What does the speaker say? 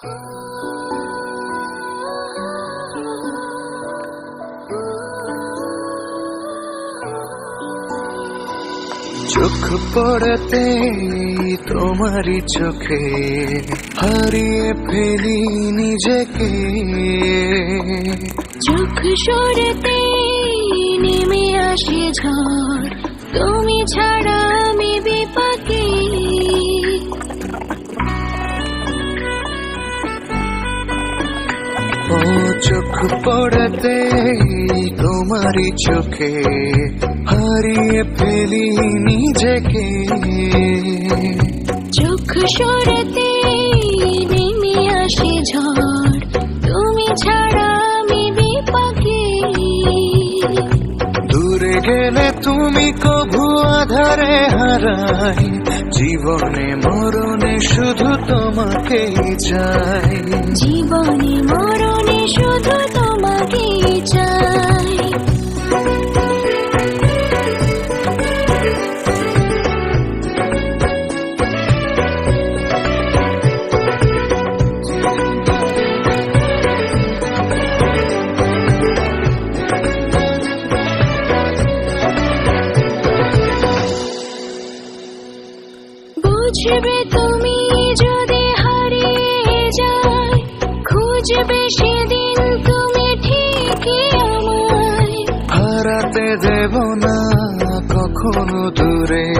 চোখ পড়তে তোমারই চোখে হারিয়ে ফেলি নিজেকে। চোখ সরতে নেমে আসে ঝড় তুমি ছাড়া ও চোখ পড়তে তোমারই চোখে হারিয়ে ফেলি নিজেকে। চোখ সরতে নেমে আসে ঝড় তুমি ছাড়া আমি বিপাকে। দূরে গেলে তুমি কভু আধারে হারাই জীবনে মরণে শুধু তোমাকেই চাই। জীবনে মরণে শুধু তোমাকে চাই। বুঝবে তুমি যদি হারিয়ে যায় খুঁজবে সেদিন হারাতে দেব না কখনো দূরে।